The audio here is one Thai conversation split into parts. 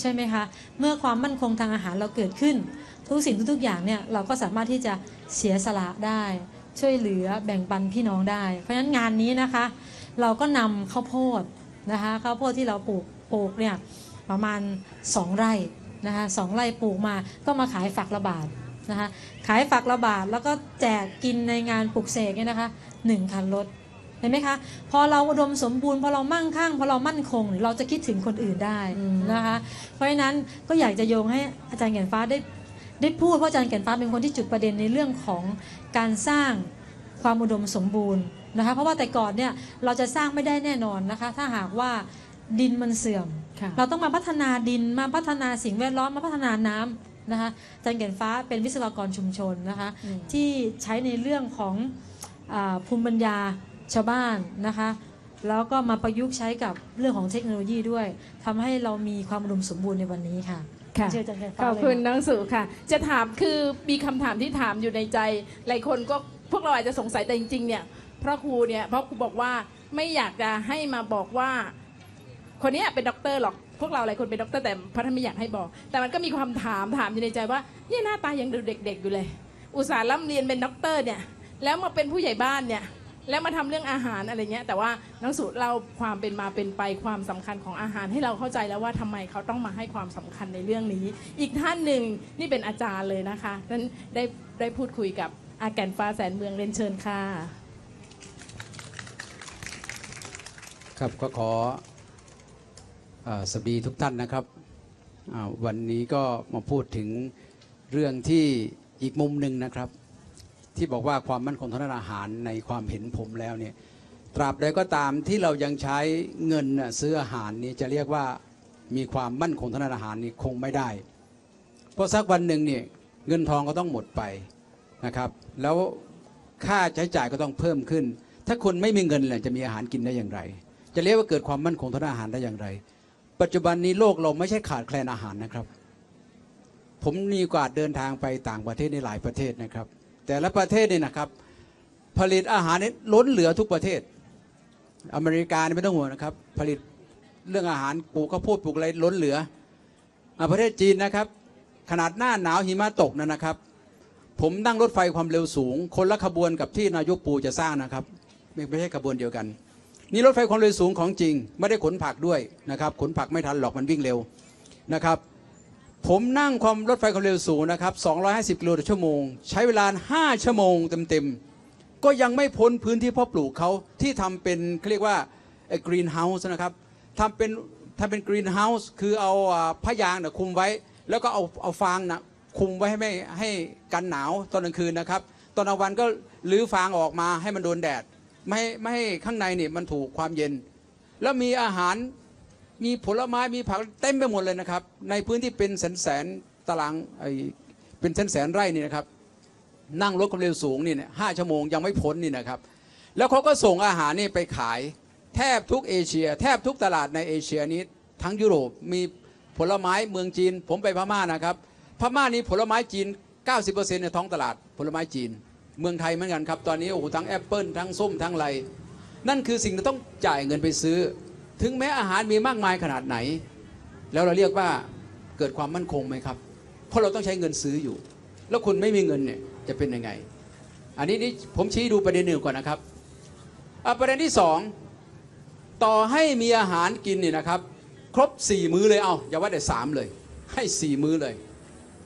ใช่ไหมคะ เมื่อความมั่นคงทางอาหารเราเกิดขึ้น ทุกสิ่งทุกๆอย่างเนี่ยเราก็สามารถที่จะเสียสละได้ ช่วยเหลือแบ่งปันพี่น้องได้ เพราะฉะนั้นงานนี้นะคะ เราก็นำข้าวโพดนะคะข้าวโพดที่เราปลูกปลูกเนี่ยประมาณ 2 ไร่นะคะสองไร่ปลูกมาก็มาขายฝักละบาทนะคะขายฝักละบาทแล้วก็แจกกินในงานปลูกเสกเนี่ยนะคะหนึ่งคันรถ เห็นไหมคะพอเราอุดมสมบูรณ์พอเรามั่งคั่งพอเรามั่นคง เราจะคิดถึงคนอื่นได้อืมนะคะ เพราะฉะนั้นก็อยากจะโยงให้อาจารย์แก่นฟ้าได้ได้พูดเพราะอาจารย์แก่นฟ้าเป็นคนที่จุดประเด็นในเรื่องของการสร้างความอุดมสมบูรณ์นะคะเพราะว่าแต่ก่อนเนี่ยเราจะสร้างไม่ได้แน่นอนนะคะ ถ้าหากว่าดินมันเสื่อมค่ะเราต้องมาพัฒนาดินมาพัฒนาสิ่งแวดล้อมมาพัฒนาน้ำนะคะอาจารย์แก่นฟ้าเป็นวิศวกรชุมชนนะคะอืมที่ใช้ในเรื่องของอาภูมิปัญญา ชาวบ้านนะคะ แล้วก็มาประยุกต์ใช้กับเรื่องของเทคโนโลยีด้วยทำให้เรามีความอุดมสมบูรณ์ในวันนี้ค่ะค่ะเชิญอาจารย์แก่นฟ้าขอบเลยคุณค่ะน้องสุค่ะ จะถามคือมีคำถามที่ถามอยู่ในใจหลายคนก็พวกเราอาจจะสงสัยแต่จริงๆเนี่ยพระครูเนี่ยพระครูบอกว่าไม่อยากจะให้มาบอกว่า คนเนี้ยเป็นด็อกเตอร์หรอกพวกเราหลายคนเป็นด็อกเตอร์แต่พระท่านไม่อยากให้บอก แต่มันก็มีความถามถามอยู่ในใจว่าเนี่ยหน้าตายังดูเด็ก ๆ อยู่เลย อุตส่าห์ร่ำเรียนเป็นด็อกเตอร์เนี่ยแล้วมาเป็นผู้ใหญ่บ้านเนี่ย แล้วมาทำเรื่องอาหารอะไรเงี้ยแต่ว่าน้องสุเล่าความเป็นมาเป็นไปความสำคัญของอาหารให้เราเข้าใจแล้วว่าทำไมเขาต้องมาให้ความสำคัญในเรื่องนี้ อีกท่านหนึ่งนี่เป็นอาจารย์เลยนะคะนั้นได้ได้พูดคุยกับอาแกนฟ้าแสนเมืองเรียนเชิญค่ะ ครับก็ขออสวีทุกท่านนะครับวันนี้ก็มาพูดถึงเรื่องที่อีกมุมหนึ่งนะครับ ที่บอกว่าความมั่นคงทางด้านอาหารในความเห็นผมแล้วเนี่ยตราบใดก็ตามที่เรายังใช้เงินน่ะซื้ออาหารนี่จะเรียกว่ามีความมั่นคงทางด้านอาหารนี่คงไม่ได้ เพราะสักวันหนึ่งเนี่ยเงินทองก็ต้องหมดไปนะครับแล้วค่าใช้จ่ายก็ต้องเพิ่มขึ้น ถ้าคนไม่มีเงินเลยจะมีอาหารกินได้อย่างไร จะเรียกว่าเกิดความมั่นคงทางด้านอาหารได้อย่างไร ปัจจุบันนี้โลกเราไม่ใช่ขาดแคลนอาหารนะครับ ผมมีโอกาสเดินทางไปต่างประเทศในหลายประเทศนะครับ แต่ละประเทศเนี่ยนะครับ ผลิตอาหารนี่ล้นเหลือทุกประเทศ อเมริกานี่ไม่ต้องห่วงนะครับ ผลิตเรื่องอาหารปลูกข้าวโพดปลูกอะไรล้นเหลืออประเทศจีนนะครับ ขนาดหน้าหนาวหิมะตกนะนะครับ ผมนั่งรถไฟความเร็วสูง คนละขบวนกับที่นายกปูจะสร้างนะครับ ไม่ใช่ขบวนเดียวกัน นี่รถไฟความเร็วสูงของจริง ไม่ได้ขนผักด้วยนะครับ ขนผักไม่ทันหรอกมันวิ่งเร็วนะครับ ผมนั่งความรถไฟความเร็วสูงนะครับ 250 กิโลต่อชั่วโมง ใช้เวลา 5 ชั่วโมงเต็มๆ ก็ยังไม่พ้นพื้นที่เพาะปลูกเขาที่ทำเป็นเขาเรียกว่ากรีนเฮาส์นะครับทำเป็นทำเป็นกรีนเฮาส์คือเอาผ้ายางนะคุมไว้ แล้วก็เอาเอาฟางนะคุมไว้ให้ไม่ให้กันหนาวตอนกลางคืนนะครับ ตอนกลางวันก็ลื้อฟางออกมาให้มันโดนแดด ไม่ไม่ให้ข้างในนี่มันถูกความเย็น แล้วมีอาหาร มีผลไม้มีผักเต็มไปหมดเลยนะครับ ในพื้นที่เป็นแสนแสนตารางไอเป็นแสนแสนไร่นี่นะครับ นั่งรถความเร็วสูงนี่เนี่ยห้าชั่วโมงยังไม่พ้นนี่นะครับ แล้วเขาก็ส่งอาหารนี่ไปขาย แทบทุกเอเชีย แทบทุกตลาดในเอเชียนี้ทั้งยุโรปมีผลไม้เมืองจีน ผมไปพม่านะครับ พม่านี้ผลไม้จีน 90%ในท้องตลาดผลไม้จีน เมืองไทยเหมือนกันครับ ตอนนี้โอ้โหทั้งแอปเปิลทั้งส้มทั้งไร นั่นคือสิ่งที่ต้องจ่ายเงินไปซื้อ ถึงแม้อาหารมีมากมายขนาดไหน แล้วเราเรียกว่าเกิดความมั่นคงไหมครับ เพราะเราต้องใช้เงินซื้ออยู่ แล้วคุณไม่มีเงินเนี่ยจะเป็นยังไง อันนี้นี่ผมชี้ดูประเด็นหนึ่งก่อนนะครับประเด็นที่สองต่อให้มีอาหารกินเนี่ยนะครับ ครบสี่มื้อเลยเอาอย่าว่าแต่สามเลย ให้สี่มื้อเลย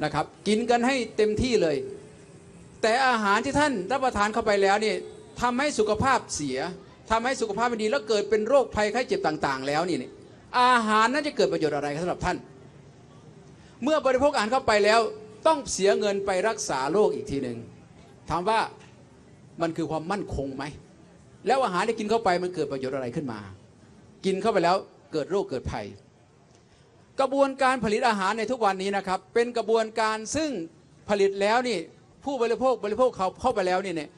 นะครับ กินกันให้เต็มที่เลย แต่อาหารที่ท่านรับประทานเข้าไปแล้วนี่ทำให้สุขภาพเสีย ทำให้สุขภาพไม่ดีแล้วเกิดเป็นโรคภัยไข้เจ็บต่าง ๆ แล้วนี่นี่อาหารนั้นจะเกิดประโยชน์อะไรสำหรับท่าน เมื่อบริโภคอาหารเข้าไปแล้ว ต้องเสียเงินไปรักษาโรคอีกทีหนึ่งถามว่ามันคือความมั่นคงไหม แล้วอาหารที่กินเข้าไปมันเกิดประโยชน์อะไรขึ้นมา กินเข้าไปแล้วเกิดโรคเกิดภัย กระบวนการผลิตอาหารในทุกวันนี้นะครับ เป็นกระบวนการซึ่งผลิตแล้วนี่ผู้บริโภคบริโภคเขาเข้าไปแล้วนี่เนี่ย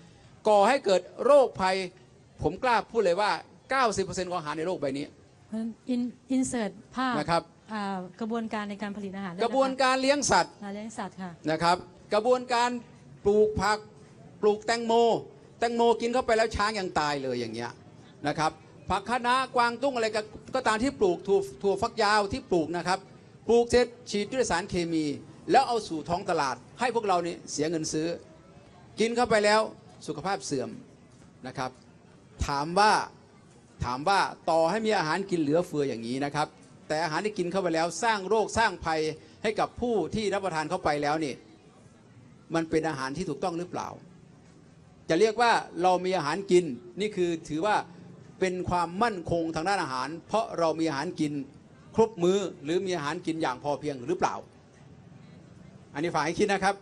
ก่อให้เกิดโรคภัย ผมกล้าพูดเลยว่า 90%ของอาหารในโลกใบนี้เพราะฉะนั้นอินอินเสิร์ตภาพนะครับ อ่ากระบวนการในการผลิตอาหารได้กระบวนนคการเลี้ยงสัตว์อ่าเลี้ยงสัตว์ค่ะ นะครับ กระบวนการปลูกผักปลูกแตงโม แตงโมกินเข้าไปแล้วช้างยังตายเลยอย่างเงี้ยนะครับผักคะน้ากวางตุ้งอะไรก็ก็ตามที่ปลูกถั่วถั่วฟักยาวที่ปลูกนะครับ ปลูกเสร็จฉีดด้วยสารเคมี แล้วเอาสู่ท้องตลาด ให้พวกเรานี่เสียเงินซื้อ กินเข้าไปแล้วสุขภาพเสื่อมนะครับ ถามว่าถามว่าต่อให้มีอาหารกินเหลือเฟืออย่างนี้นะครับ แต่อาหารที่กินเข้าไปแล้วสร้างโรคสร้างภัยให้กับผู้ที่รับประทานเข้าไปแล้วนี่มันเป็นอาหารที่ถูกต้องหรือเปล่า จะเรียกว่าเรามีอาหารกินนี่คือถือว่าเป็นความมั่นคงทางด้านอาหาร เพราะเรามีอาหารกินครบมื้อหรือมีอาหารกินอย่างพอเพียงหรือเปล่า อันนี้ฝากให้คิดนะครับ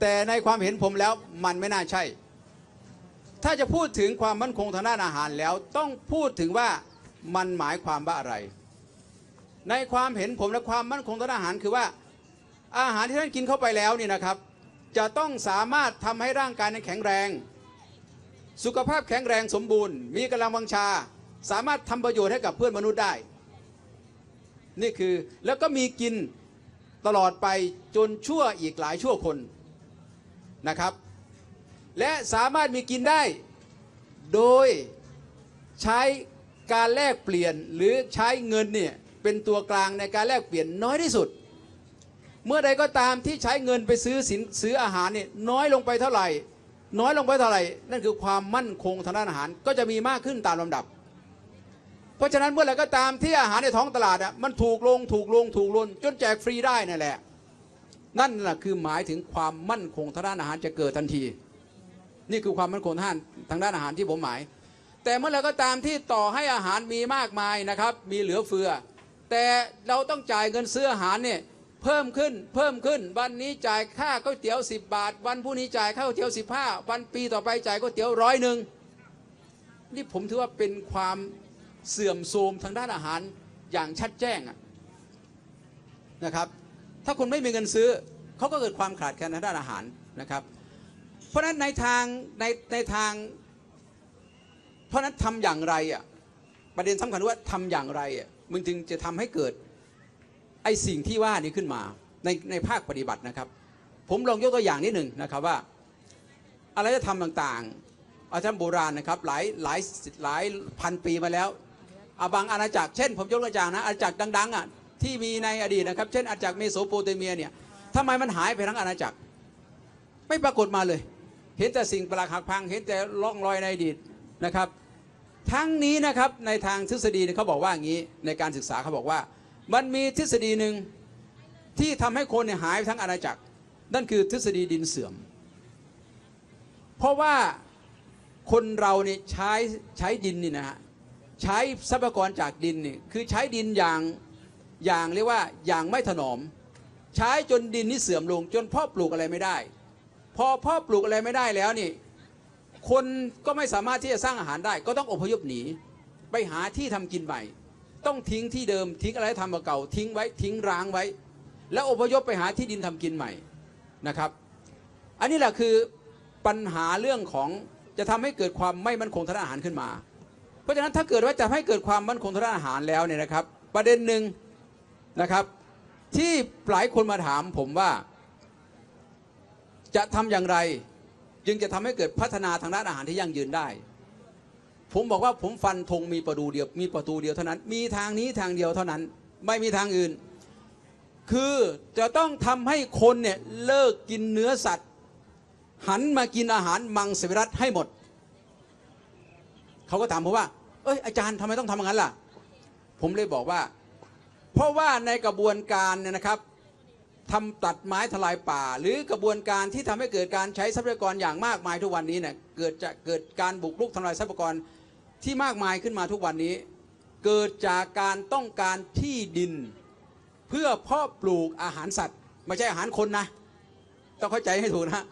แต่ในความเห็นผมแล้วมันไม่น่าใช่ ถ้าจะพูดถึงความมั่นคงทางด้านอาหารแล้วต้องพูดถึงว่ามันหมายความว่าอะไร ในความเห็นผมและความมั่นคงทางด้านอาหารคือว่า อาหารที่ท่านกินเข้าไปแล้วนี่นะครับ จะต้องสามารถทำให้ร่างกายนั้นแข็งแรง สุขภาพแข็งแรงสมบูรณ์ มีกำลังวังชา สามารถทำประโยชน์ให้กับเพื่อนมนุษย์ได้ นี่คือแล้วก็มีกินตลอดไปจนชั่วอีกหลายชั่วคนนะครับ และสามารถมีกินได้ โดยใช้การแลกเปลี่ยนหรือใช้เงินเนี่ยเป็นตัวกลางในการแลกเปลี่ยนน้อยที่สุด เมื่อใดก็ตามที่ใช้เงินไปซื้อสินซื้ออาหารเนี่ยน้อยลงไปเท่าไหร่ น้อยลงไปเท่าไหร่ นั่นคือความมั่นคงทางด้านอาหารก็จะมีมากขึ้นตามลำดับ เพราะฉะนั้นเมื่อไรก็ตามที่อาหารในท้องตลาดอะมันถูกลงถูกลงถูกลงจนแจกฟรีได้นั่นแหละ นั่นแหละคือหมายถึงความมั่นคงทางด้านอาหารจะเกิดทันที นี่คือความมั่นคงทางด้านทางด้านอาหารที่ผมหมาย แต่เมื่อไรก็ตามที่ต่อให้อาหารมีมากมายนะครับ มีเหลือเฟือ แต่เราต้องจ่ายเงินซื้ออาหารเนี่ยเพิ่มขึ้นเพิ่มขึ้น วันนี้จ่ายค่าก๋วยเตี๋ยว 10 บาท วันพรุ่งนี้จ่ายค่าก๋วยเตี๋ยว 15 วันปีต่อไปจ่ายก๋วยเตี๋ยวร้อยหนึ่งนี่ผมถือว่าเป็นความเสื่อมโทรมทางด้านอาหารอย่างชัดแจ้งนะครับ ถ้าคุณไม่มีเงินซื้อเขาก็เกิดความขาดแคลนทางด้านอาหารนะครับ เพราะฉะนั้นในทางในในทาง เพราะฉะนั้นทำอย่างไรอะประเด็นสำคัญว่าทำอย่างไรอะมึงจึงจะทำให้เกิดไอ้สิ่งที่ว่านี้ขึ้นมาในในภาคปฏิบัตินะครับ ผมลองยกตัวอย่างนิดหนึ่งนะครับว่าอะไรจะทำต่างๆ อาจารย์โบราณนะครับหลายหลายหลายพันปีมาแล้วอาบางอาณาจักรเช่น ผมยกตัวอย่างนะอาณาจักรดังๆอะที่มีในอดีตนะครับ เช่นอาณาจักรเมโสโปเตเมียเนี่ยทำไมมันหายไปทั้งอาณาจักร ไม่ปรากฏมาเลย เห็นแต่สิ่งประหลาหักพัง เห็นแต่ร่องรอยในอดีตนะครับ ทั้งนี้นะครับในทางทฤษฎีเขาบอกว่าอย่างนี้ในการศึกษาเขาบอกว่า มันมีทฤษฎีหนึ่งที่ทำให้คนหายไปทั้งอาณาจักร นั่นคือทฤษฎีดินเสื่อม เพราะว่าคนเราเนี่ยใช้ใช้ดินนี่นะฮะใช้ทรัพยากรจากดินนี่คือใช้ดินอย่างอย่างเรียกว่าอย่างไม่ถนอม ใช้จนดินนี่เสื่อมลง จนพ่อปลูกอะไรไม่ได้ อพ่อปลูกอะไรไม่ได้แล้วนี่ คนก็ไม่สามารถที่จะสร้างอาหารได้ ก็ต้องอพยพหนี ไปหาที่ทำกินใหม่ต้องทิ้งที่เดิมทิ้งอะไรทำเก่าทิ้งไว้ทิ้งร้างไว้ แล้วอพยพไปหาที่ดินทำกินใหม่นะครับ อันนี้แหละคือปัญหาเรื่องของจะทำให้เกิดความไม่มั่นคงทางอาหารขึ้นมา เพราะฉะนั้นถ้าเกิดว่าจะให้เกิดความมั่นคงทางอาหารแล้วเนี่ยนะครับ ประเด็นหนึ่งนะครับ ที่หลายคนมาถามผมว่า จะทำอย่างไร จึงจะทำให้เกิดพัฒนาทางด้านอาหารที่ยั่งยืนได้ ผมบอกว่าผมฟันธงมีประตูเดียวมีประตูเดียวเท่านั้น มีทางนี้ทางเดียวเท่านั้น ไม่มีทางอื่น คือจะต้องทำให้คนเนี่ยเลิกกินเนื้อสัตว์ หันมากินอาหารมังสวิรัตให้หมด เขาก็ถามผมว่า เอ้ยอาจารย์ทำไมต้องทำอย่างนั้นล่ะ ผมเลยบอกว่า เพราะว่าในกระบวนการเนี่ยนะครับ ทำตัดไม้ทลายป่า หรือกระบวนการที่ทำให้เกิดการใช้ทรัพยากรอย่างมากมายทุกวันนี้เนี่ยเกิดจะเกิดการบุกรุกทำลายทรัพยากรที่มากมายขึ้นมาทุกวันนี้ เกิดจากการต้องการที่ดิน เพื่อเพาะปลูกอาหารสัตว์ ไม่ใช่อาหารคนนะต้องเข้าใจให้ถูกนะ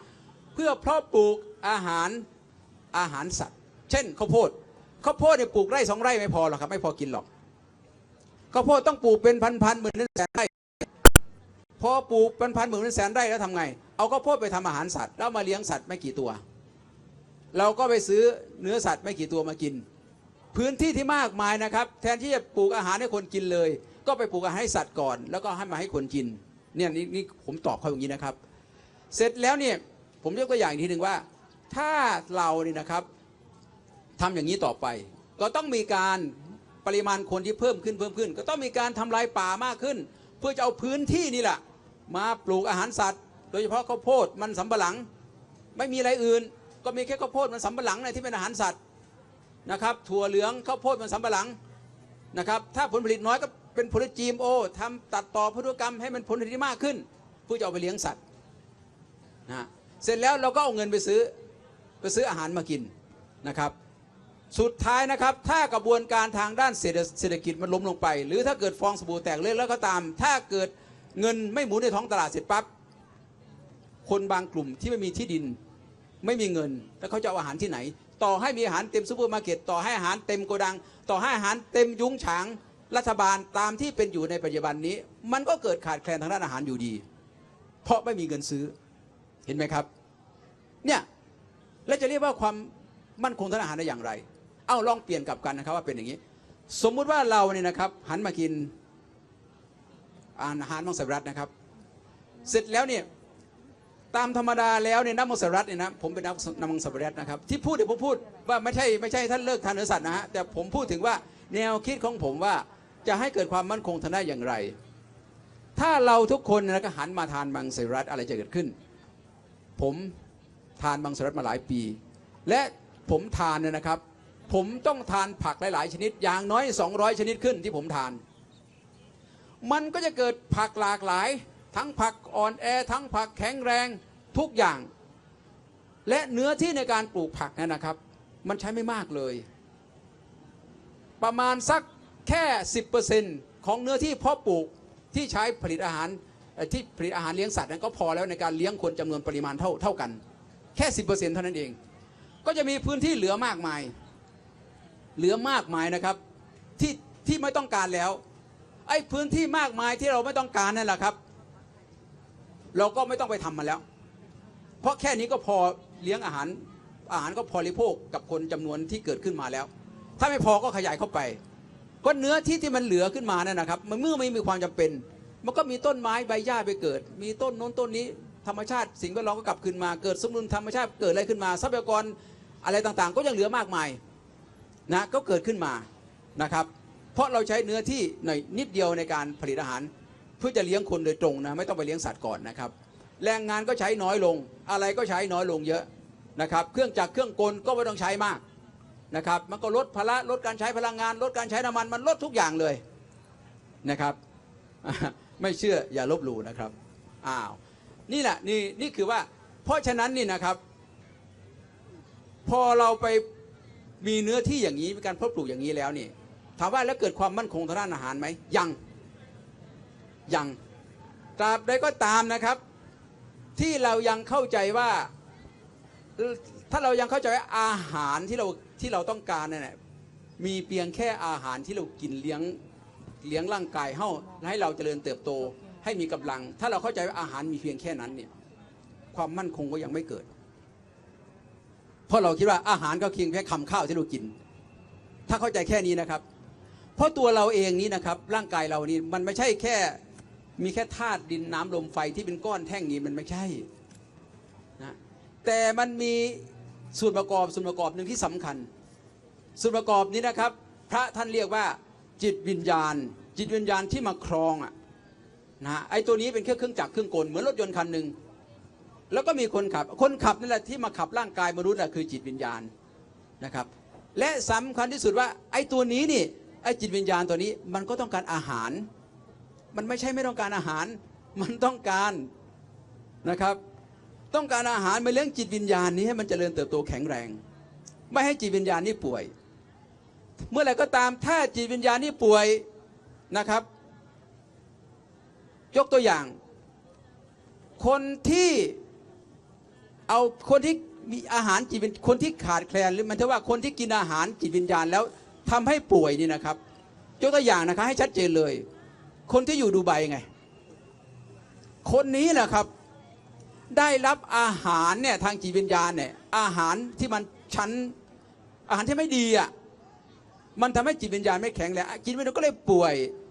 เพื่อเพาะปลูกอาหารอาหารสัตว์ เช่นข้าวโพดข้าวโพดเนี่ยปลูกไร่สองไร่ไม่พอหรอกครับไม่พอกินหรอกข้าวโพดต้องปลูกเป็นพันๆหมื่นแสนไร่ พอปลูกเป็นพันหมื่นเป็นแสนไร่แล้วทำไง เอาข้าวโพดไปทำอาหารสัตว์แล้วมาเลี้ยงสัตว์ไม่กี่ตัว เราก็ไปซื้อเนื้อสัตว์ไม่กี่ตัวมากิน พื้นที่ที่มากมายนะครับ แทนที่จะปลูกอาหารให้คนกินเลย ก็ไปปลูกอาหารให้สัตว์ก่อน แล้วก็ให้มาให้คนกินเนี่ยนี่นี่ผมตอบเขาอย่างนี้นะครับ เสร็จแล้วเนี่ยผมยกตัวอย่างอีกทีหนึ่งว่า ถ้าเราเนี่ยนะครับทำอย่างนี้ต่อไป ก็ต้องมีการปริมาณคนที่เพิ่มขึ้นเพิ่มขึ้น ก็ต้องมีการทำลายป่ามากขึ้น เพื่อจะเอาพื้นที่นี่แหละ มาปลูกอาหารสัตว์ โดยเฉพาะข้าวโพดมันสำปะหลัง ไม่มีอะไรอื่น ก็มีแค่ข้าวโพดมันสำปะหลังเนที่เป็นอาหารสัตว์นะครับ ถั่วเหลืองข้าวโพดมันสำปะหลังนะครับถ้าผลผลิตน้อยก็เป็นผลผลิต GMO ทำตัดต่อพันธุกรรมให้มันผลผลิตมากขึ้นเพื่อจะเอาไปเลี้ยงสัตว์นะเสร็จแล้วเราก็เอาเงินไปซื้อไปซื้ออาหารมากินนะครับสุดท้ายนะครับ ถ้ากระบวนการทางด้านเศรษฐเศรษฐกิจมันล้มลงไป หรือถ้าเกิดฟองสบู่แตกเลือดแล้วก็ตาม ถ้าเกิด เงินไม่หมุนในท้องตลาดเสร็จปั๊บคนบางกลุ่มที่ไม่มีที่ดิน ไม่มีเงิน แล้วเขาจะเอาอาหารที่ไหน ต่อให้มีอาหารเต็มซูเปอร์มาร์เก็ตต่อให้อาหารเต็มโกดัง ต่อให้อาหารเต็มยุ้งฉางรัฐบาลตามที่เป็นอยู่ในปัจจุบันนี้ มันก็เกิดขาดแคลนทางด้านอาหารอยู่ดี เพราะไม่มีเงินซื้อเห็นไหมครับเนี่ยแล้วจะเรียกว่าความมั่นคงทางอาหารได้อย่างไร เอ้าลองเปลี่ยนกลับกันนะครับว่าเป็นอย่างนี้ สมมุติว่าเราเนี่ยนะครับหันมากิน อาหารมังสวิรัตนะครับ เสร็จแล้วเนี่ยตามธรรมดาแล้วเนี่ยน้ำมังสวิรัตเนี่ยนะผมเป็นน้ำน้ำมังสวิรัตนะครับที่พูดเดี๋ยวผมพูดว่าไม่ใช่ไม่ใช่ท่านเลิกทานเนื้อสัตว์นะฮะแต่ผมพูดถึงว่าแนวคิดของผมว่าจะให้เกิดความมั่นคงทางได้อย่างไร ถ้าเราทุกคนนะก็หันมาทานมังสวิรัตอะไรจะเกิดขึ้น ผมทานมังสวิรัตมาหลายปี และผมทานเนี่ยนะครับ ผมต้องทานผักหลาย ๆ ชนิดอย่างน้อย 200 ชนิดขึ้นที่ผมทาน มันก็จะเกิดผักหลากหลาย ทั้งผักอ่อนแอ ทั้งผักแข็งแรงทุกอย่าง และเนื้อที่ในการปลูกผักเนยนะครับ มันใช้ไม่มากเลย ประมาณสักแค่ 10%ของเนื้อที่เพาะปลูกที่ใช้ผลิตอาหารที่ผลิตอาหารเลี้ยงสัตว์นั้นก็พอแล้วในการเลี้ยงคนจำนวนปริมาณเท่าเท่ากัน แค่ 10%เท่านั้นเอง ก็จะมีพื้นที่เหลือมากมาย เหลือมากมายนะครับที่ที่ไม่ต้องการแล้ว ไอ้พื้นที่มากมายที่เราไม่ต้องการนั่นแหละครับ เราก็ไม่ต้องไปทำมันแล้ว เพราะแค่นี้ก็พอเลี้ยงอาหารอาหารก็พอริโภคกับคนจำนวนที่เกิดขึ้นมาแล้ว ถ้าไม่พอก็ขยายเข้าไปก็เนื้อที่ที่มันเหลือขึ้นมานั่นนะครับ มันเมื่อไม่มีความจำเป็น มันก็มีต้นไม้ใบหญ้าไปเกิด มีต้นโน้นต้นนี้ ธรรมชาติสิ่งแวดล้อมก็กลับคืนมาเกิดสมดุลธรรมชาติเกิดอะไรขึ้นมาทรัพยากรอะไรต่างๆ ก็ยังเหลือมากมายนะก็เกิดขึ้นมานะครับ เพราะเราใช้เนื้อที่หน่อยนิดเดียวในการผลิตอาหาร เพื่อจะเลี้ยงคนโดยตรงนะไม่ต้องไปเลี้ยงสัตว์ก่อนนะครับ แรงงานก็ใช้น้อยลง อะไรก็ใช้น้อยลงเยอะนะครับ เครื่องจักรเครื่องกลก็ไม่ต้องใช้มากนะครับมันก็ลดภาระลดการใช้พลังงาน ลดการใช้น้ำมันมันลดทุกอย่างเลยนะครับ ไม่เชื่ออย่าลบหลู่นะครับอ้าวนี่แหละนี่นี่คือว่าเพราะฉะนั้นนี่นะครับ พอเราไปมีเนื้อที่อย่างนี้มีการเพาะปลูกอย่างนี้แล้วนี่ ถามว่าแล้วเกิดความมั่นคงทางด้านอาหารไหมยังยังตราบใดก็ตามนะครับ ที่เรายังเข้าใจว่า ถ้าเรายังเข้าใจว่าอาหารที่เราที่เราต้องการนั่นแหละมีเพียงแค่อาหารที่เรากินเลี้ยงเลี้ยงร่างกายเฮาให้เราเจริญเติบโตให้มีกำลัง ถ้าเราเข้าใจว่าอาหารมีเพียงแค่นั้นเนี่ยความมั่นคงก็ยังไม่เกิด เพราะเราคิดว่าอาหารก็เพียงแค่คำข้าวที่เรากิน ถ้าเข้าใจแค่นี้นะครับ เพราะตัวเราเองนี้นะครับร่างกายเรานี่มันไม่ใช่แค่มีแค่ธาตุดินน้ำลมไฟที่เป็นก้อนแท่งนี้มันไม่ใช่นะแต่มันมีส่วนประกอบส่วนประกอบหนึ่งที่สำคัญ ส่วนประกอบนี้นะครับ พระท่านเรียกว่าจิตวิญญาณ จิตวิญญาณที่มาครองอะนะไอ้ตัวนี้เป็นแค่เครื่องจักรเครื่องกลเหมือนรถยนต์คันหนึ่งแล้วก็มีคนขับ คนขับนั่นแหละที่มาขับร่างกายมนุษย์น่ะคือจิตวิญญาณนะครับ และสำคัญที่สุดว่าไอ้ตัวนี้นี่ ไอ้จิตวิญญาณตัวนี้มันก็ต้องการอาหาร มันไม่ใช่ไม่ต้องการอาหาร มันต้องการนะครับ ต้องการอาหารมาเลี้ยงจิตวิญญาณนี้ให้มันเจริญเติบโตแข็งแรง ไม่ให้จิตวิญญาณนี้ป่วย เมื่อไหร่ก็ตามถ้าจิตวิญญาณนี้ป่วยนะครับ ยกตัวอย่าง คนที่เอาคนที่มีอาหารจิตวิญคนที่ขาดแคลนหรือมันเท่ว่าคนที่กินอาหารจิตวิญญาณแล้ว ทำให้ป่วยนี่นะครับยกตัวอย่างนะครับให้ชัดเจนเลย คนที่อยู่ดูไบไง คนนี้แหละครับ ได้รับอาหารเนี่ยทางจิตวิญญาณเนี่ยอาหารที่มันชั้นอาหารที่ไม่ดีอะมันทำให้จิตวิญญาณไม่แข็งแรงจิตวิญญาณก็เลยป่วย